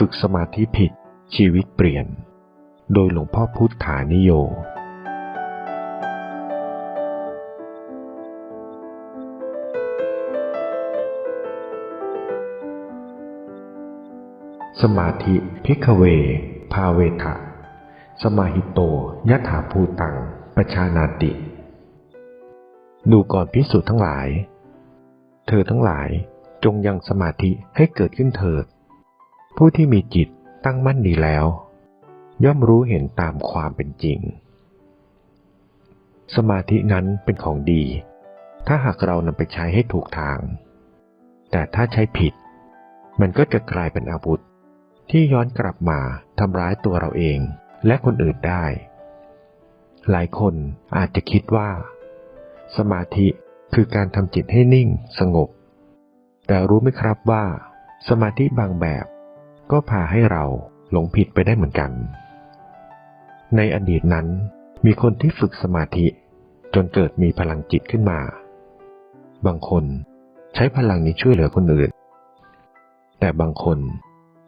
ฝึกสมาธิผิดชีวิตเปลี่ยน โดยหลวงพ่อพุทธานิโย สมาธิพิกเว ภาเวทะ สมาหิโตยถาภูตัง ประชานาติ ดูก่อนพิสุทั้งหลาย เธอทั้งหลายจงยังสมาธิให้เกิดขึ้นเถิด ผู้ที่มีจิตตั้งมั่นดีแล้ว ย่อมรู้เห็นตามความเป็นจริง สมาธินั้นเป็นของดี ถ้าหากเรานำไปใช้ให้ถูกทาง แต่ถ้าใช้ผิด มันก็จะกลายเป็นอาวุธ ที่ย้อนกลับมาทำร้ายตัวเราเองและคนอื่นได้ หลายคนอาจจะคิดว่า สมาธิคือการทำจิตให้นิ่งสงบ แต่รู้ไหมครับว่า สมาธิบางแบบ ก็พาให้เราหลงผิดไปได้เหมือนกัน ในอดีตนั้นมีคนที่ฝึกสมาธิจนเกิดมีพลังจิตขึ้นมา บางคนใช้พลังนี้ช่วยเหลือคนอื่น แต่บางคน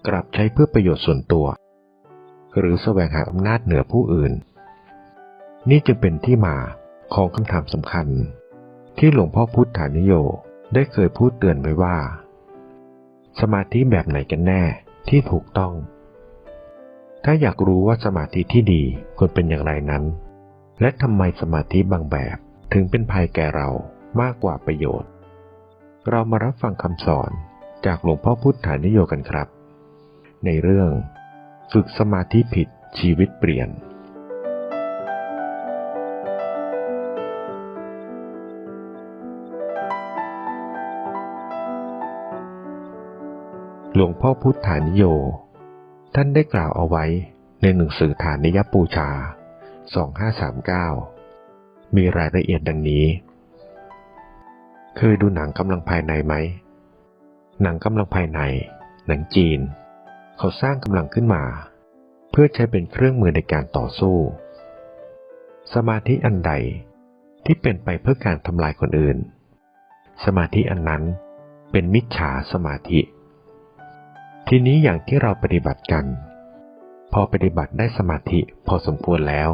กลับใช้เพื่อประโยชน์ส่วนตัว หรือแสวงหาอำนาจเหนือผู้อื่น นี่จึงเป็นที่มาของคำถามสำคัญ ที่หลวงพ่อพุทธานิโยได้เคยพูดเตือนไว้ว่า สมาธิแบบไหนกันแน่ ที่ถูกต้อง ถ้าอยากรู้ว่าสมาธิที่ดีควรเป็นอย่างไรนั้น และทำไมสมาธิบางแบบถึงเป็นภัยแก่เรามากกว่าประโยชน์ เรามารับฟังคำสอนจากหลวงพ่อพุทธานิโยกันครับ ในเรื่อง ฝึกสมาธิผิดชีวิตเปลี่ยน หลวงพ่อพุทธานิโย ท่านได้กล่าวเอาไว้ในหนังสือฐานิยปูชา 2539 มีรายละเอียดดังนี้ เคยดูหนังกำลังภายในไหม หนังกำลังภายใน หนังจีน เขาสร้างกำลังขึ้นมา เพื่อใช้เป็นเครื่องมือในการต่อสู้ สมาธิอันใดที่เป็นไปเพื่อการทำลายคนอื่น สมาธิอันนั้นเป็นมิจฉาสมาธิ ทีนี้อย่างที่เราปฏิบัติกัน พอปฏิบัติได้สมาธิพอสมควรแล้ว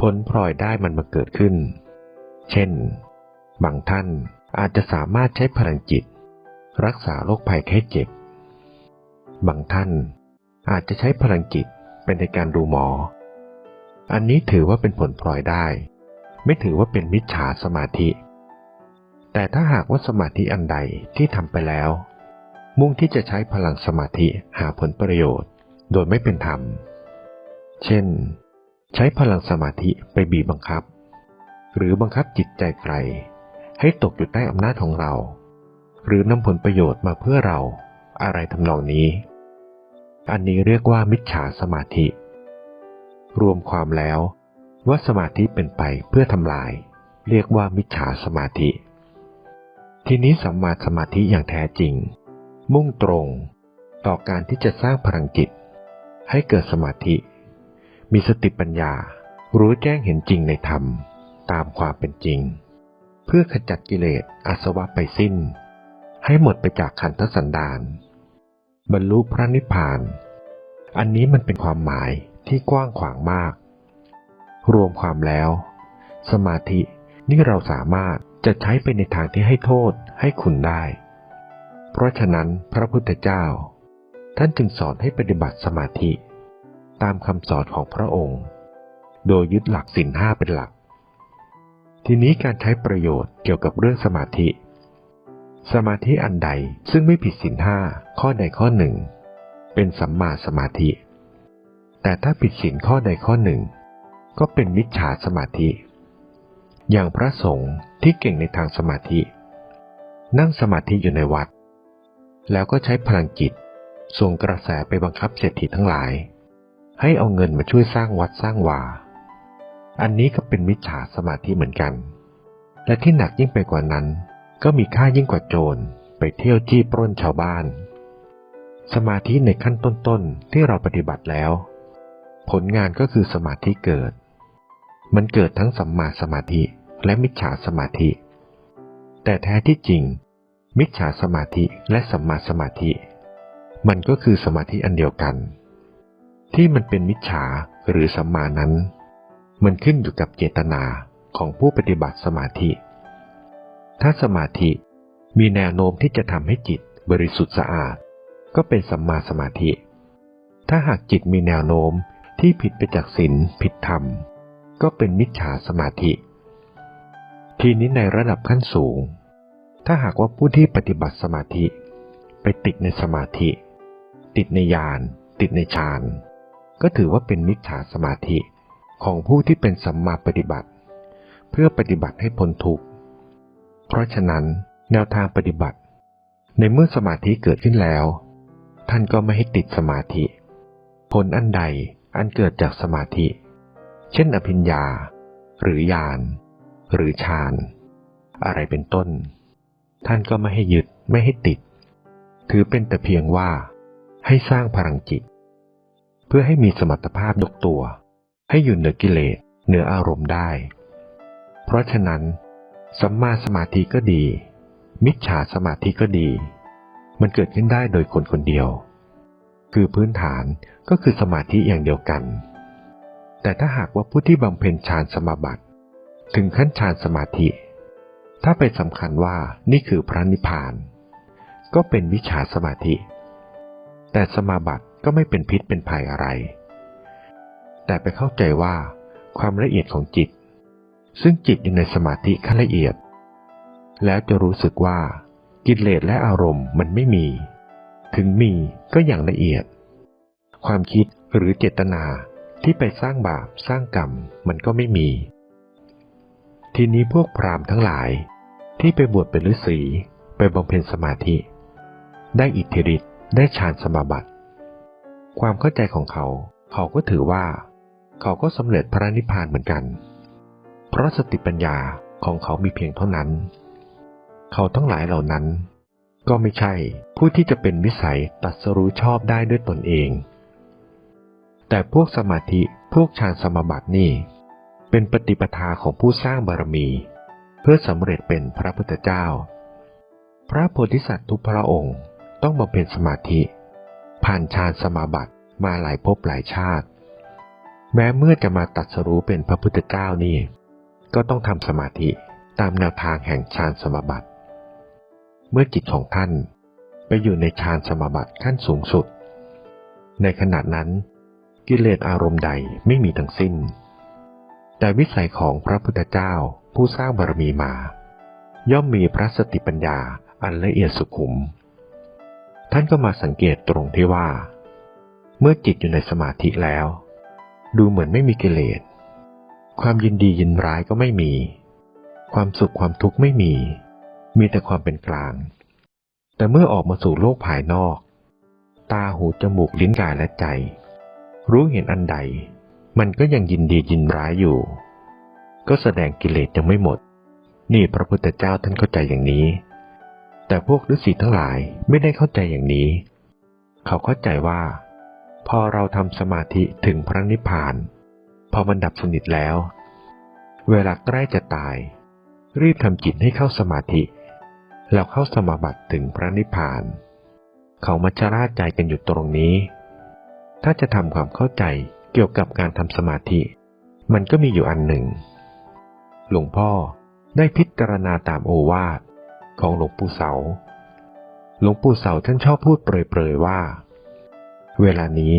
ผลพลอยได้มันมาเกิดขึ้น เช่น บางท่านอาจจะสามารถใช้พลังจิต รักษาโรคภัยแค่เจ็บ บางท่านอาจจะใช้พลังจิตเป็นในการดูหมอ อันนี้ถือว่าเป็นผลพลอยได้ ไม่ถือว่าเป็นมิจฉาสมาธิ แต่ถ้าหากว่าสมาธิอันใดที่ทำไปแล้ว มุ่งที่จะใช้พลังสมาธิหาผลประโยชน์ โดยไม่เป็นธรรม เช่น ใช้พลังสมาธิไปบีบบังคับ หรือบังคับจิตใจใคร ให้ตกอยู่ใต้อำนาจของเรา หรือนำผลประโยชน์มาเพื่อเราอะไรทำนองนี้ อันนี้เรียกว่ามิจฉาสมาธิ รวมความแล้วว่าสมาธิเป็นไปเพื่อทำลาย เรียกว่ามิจฉาสมาธิ ทีนี้สัมมาสมาธิอย่างแท้จริง มุ่งตรง ต่อการที่จะสร้างพลังจิต ให้เกิดสมาธิ มีสติปัญญา รู้แจ้งเห็นจริงในธรรม ตามความเป็นจริง เพื่อขจัดกิเลสอาสวะไปสิ้น ให้หมดไปจากขันธสันดาน บรรลุพระนิพพาน อันนี้มันเป็นความหมายที่กว้างขวางมาก รวมความแล้ว สมาธินี่เราสามารถจะใช้ไปในทางที่ให้โทษให้คุณได้ เพราะฉะนั้นพระพุทธเจ้า ท่านจึงสอนให้ปฏิบัติสมาธิ ตามคำสอนของพระองค์ โดยยึดหลักศีลห้าเป็นหลัก ทีนี้การใช้ประโยชน์เกี่ยวกับเรื่องสมาธิ สมาธิอันใดซึ่งไม่ผิดศีลห้าข้อใดข้อหนึ่ง เป็นสัมมาสมาธิ แต่ถ้าผิดศีลข้อใดข้อหนึ่ง ก็เป็นมิจฉาสมาธิ อย่างพระสงฆ์ที่เก่งในทางสมาธิ นั่งสมาธิอยู่ในวัด แล้วก็ใช้พลังจิตส่งกระแสไปบังคับเศรษฐีทั้งหลาย ให้เอาเงินมาช่วยสร้างวัดสร้างวา อันนี้ก็เป็นมิจฉาสมาธิเหมือนกัน และที่หนักยิ่งไปกว่านั้น ก็มีค่ายิ่งกว่าโจรไปเที่ยวจี้ปล้นชาวบ้าน สมาธิในขั้นต้นๆที่เราปฏิบัติแล้ว ผลงานก็คือสมาธิเกิด มันเกิดทั้งสัมมาสมาธิและมิจฉาสมาธิ แต่แท้ที่จริง มิจฉาสมาธิและสัมมาสมาธิ มันก็คือสมาธิอันเดียวกัน ที่มันเป็นมิจฉาหรือสัมมานั้น มันขึ้นอยู่กับเจตนาของผู้ปฏิบัติสมาธิ ถ้าสมาธิมีแนวโน้มที่จะทำให้จิตบริสุทธิ์สะอาด ก็เป็นสัมมาสมาธิ ถ้าหากจิตมีแนวโน้มที่ผิดไปจากศีลผิดธรรม ก็เป็นมิจฉาสมาธิ ทีนี้ในระดับขั้นสูง ถ้าหากว่าผู้ที่ปฏิบัติสมาธิ ไปติดในสมาธิ ติดในญาณติดในฌานก็ถือว่าเป็นมิจฉาสมาธิของผู้ที่เป็นสัมมาปฏิบัติ เพื่อปฏิบัติให้พ้นทุกข์ เพราะฉะนั้นแนวทางปฏิบัติ ในเมื่อสมาธิเกิดขึ้นแล้ว ท่านก็ไม่ให้ติดสมาธิ ผลอันใดอันเกิดจากสมาธิ เช่นอภิญญา หรือญาณหรือฌาน อะไรเป็นต้น ท่านก็ไม่ให้ยึดไม่ให้ติด ถือเป็นแต่เพียงว่า ให้สร้างพลังจิต เพื่อให้มีสมรรถภาพยกตัว ให้อยู่เหนือกิเลสเหนืออารมณ์ได้ เพราะฉะนั้น สัมมาสมาธิก็ดี มิจฉาสมาธิก็ดี มันเกิดขึ้นได้โดยคนคนเดียว คือพื้นฐานก็คือสมาธิอย่างเดียวกัน แต่ถ้าหากว่าผู้ที่บำเพ็ญฌานสมาบัติ ถึงขั้นฌานสมาธิ ถ้าไปสำคัญว่านี่คือพระนิพพาน ก็เป็นวิชาสมาธิ แต่สมาบัติก็ไม่เป็นพิษเป็นภัยอะไร แต่ไปเข้าใจว่าความละเอียดของจิต ซึ่งจิตอยู่ในสมาธิขั้นละเอียด แล้วจะรู้สึกว่ากิเลสและอารมณ์มันไม่มี ถึงมีก็อย่างละเอียด ความคิดหรือเจตนาที่ไปสร้างบาปสร้างกรรมมันก็ไม่มี ทีนี้พวกพราหมณ์ทั้งหลาย ที่ไปบวชเป็นฤาษีไปบำเพ็ญสมาธิ ได้อิทธิฤทธิ์ได้ฌานสมาบัติ ความเข้าใจของเขา เขาก็ถือว่า เขาก็สำเร็จพระนิพพานเหมือนกัน เพราะสติปัญญาของเขามีเพียงเท่านั้น เขาทั้งหลายเหล่านั้น ก็ไม่ใช่ผู้ที่จะเป็นวิสัยตัดสรู้ชอบได้ด้วยตนเอง แต่พวกสมาธิพวกฌานสมาบัตินี่ เป็นปฏิปทาของผู้สร้างบารมี เพื่อสำเร็จเป็นพระพุทธเจ้า พระโพธิสัตว์ทุกพระองค์ต้องบำเพ็ญสมาธิ ผ่านฌานสมาบัติมาหลายภพหลายชาติ แม้เมื่อจะมาตัดสรู้เป็นพระพุทธเจ้านี่ ก็ต้องทำสมาธิตามแนวทางแห่งฌานสมาบัติ เมื่อจิตของท่านไปอยู่ในฌานสมาบัติขั้นสูงสุด ในขณะนั้นกิเลสอารมณ์ใดไม่มีทั้งสิ้น แต่วิสัยของพระพุทธเจ้าผู้สร้างบารมีมา ย่อมมีพระสติปัญญาอันละเอียดสุขุม ท่านก็มาสังเกตตรงที่ว่า เมื่อจิตอยู่ในสมาธิแล้ว ดูเหมือนไม่มีกิเลส ความยินดียินร้ายก็ไม่มี ความสุขความทุกข์ไม่มี มีแต่ความเป็นกลาง แต่เมื่อออกมาสู่โลกภายนอก ตาหูจมูกลิ้นกายและใจ รู้เห็นอันใด มันก็ยังยินดียินร้ายอยู่ ก็แสดงกิเลสยังไม่หมด นี่พระพุทธเจ้าท่านเข้าใจอย่างนี้ แต่พวกฤาษีทั้งหลายไม่ได้เข้าใจอย่างนี้ เขาเข้าใจว่า พอเราทำสมาธิถึงพระนิพพาน พอมันดับสนิทแล้ว เวลาใกล้จะตาย รีบทำจิตให้เข้าสมาธิ แล้วเข้าสมาบัติถึงพระนิพพาน เขามาชะล่าใจกันอยู่ตรงนี้ ถ้าจะทำความเข้าใจ เกี่ยวกับการทำสมาธิ มันก็มีอยู่อันหนึ่ง หลวงพ่อได้พิจารณาตามโอวาทของหลวงปู่เสา หลวงปู่เสาท่านชอบพูดเปรยๆว่า เวลานี้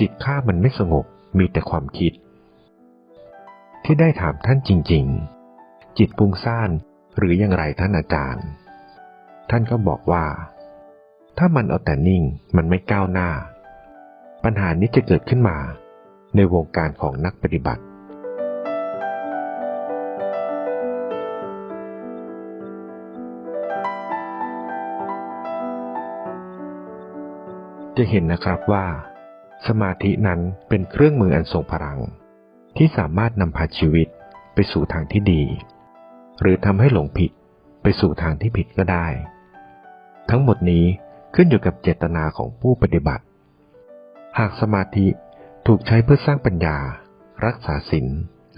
จิตข้ามันไม่สงบมีแต่ความคิด ที่ได้ถามท่านจริง ๆ จิตปุงซ่านหรืออย่างไรท่านอาจารย์ ท่านก็บอกว่า ถ้ามันเอาแต่นิ่งมันไม่ก้าวหน้า ปัญหานี้จะเกิดขึ้นมา ในวงการของนักปฏิบัติ จะเห็นนะครับว่า สมาธินั้นเป็นเครื่องมืออันทรงพลัง ที่สามารถนำพาชีวิตไปสู่ทางที่ดี หรือทำให้หลงผิดไปสู่ทางที่ผิดก็ได้ ทั้งหมดนี้ขึ้นอยู่กับเจตนาของผู้ปฏิบัติ หากสมาธิ ถูกใช้เพื่อสร้างปัญญา รักษาศีล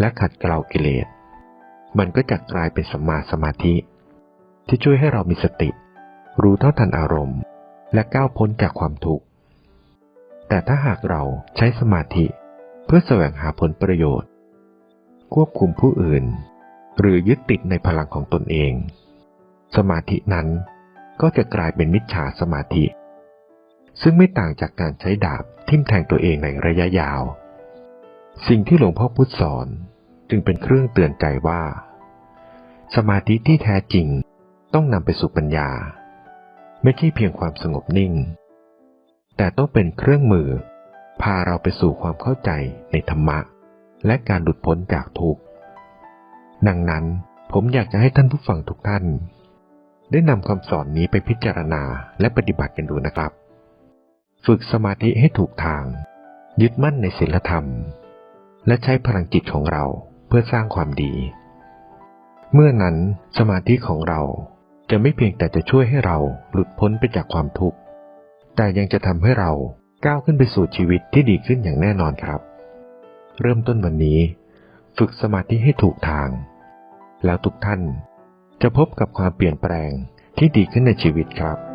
และขัดเกลากิเลส มันก็จะกลายเป็นสัมมาสมาธิ ที่ช่วยให้เรามีสติ รู้เท่าทันอารมณ์ และก้าวพ้นจากความทุกข์ แต่ถ้าหากเราใช้สมาธิเพื่อแสวงหาผลประโยชน์ ควบคุมผู้อื่น หรือยึดติดในพลังของตนเอง สมาธินั้นก็จะกลายเป็นมิจฉาสมาธิ ซึ่งไม่ต่างจากการใช้ดาบทิ่มแทงตัวเองในระยะยาว สิ่งที่หลวงพ่อพุธสอนจึงเป็นเครื่องเตือนใจว่า สมาธิที่แท้จริงต้องนำไปสู่ปัญญา ไม่ใช่เพียงความสงบนิ่ง แต่ต้องเป็นเครื่องมือ พาเราไปสู่ความเข้าใจในธรรมะ และการหลุดพ้นจากทุกข์ดังนั้นผมอยากจะให้ท่านผู้ฟังทุกท่าน ได้นำคำสอนนี้ไปพิจารณาและปฏิบัติกันดูนะครับ ฝึกสมาธิให้ถูกทาง ยึดมั่นในศีลธรรม และใช้พลังจิตของเราเพื่อสร้างความดี เมื่อนั้นสมาธิของเราจะไม่เพียงแต่จะช่วยให้เราหลุดพ้นไปจากความทุกข์ แต่ยังจะทำให้เราก้าวขึ้นไปสู่ชีวิตที่ดีขึ้นอย่างแน่นอนครับ เริ่มต้นวันนี้ ฝึกสมาธิให้ถูกทาง แล้วทุกท่านจะพบกับความเปลี่ยนแปลงที่ดีขึ้นในชีวิตครับ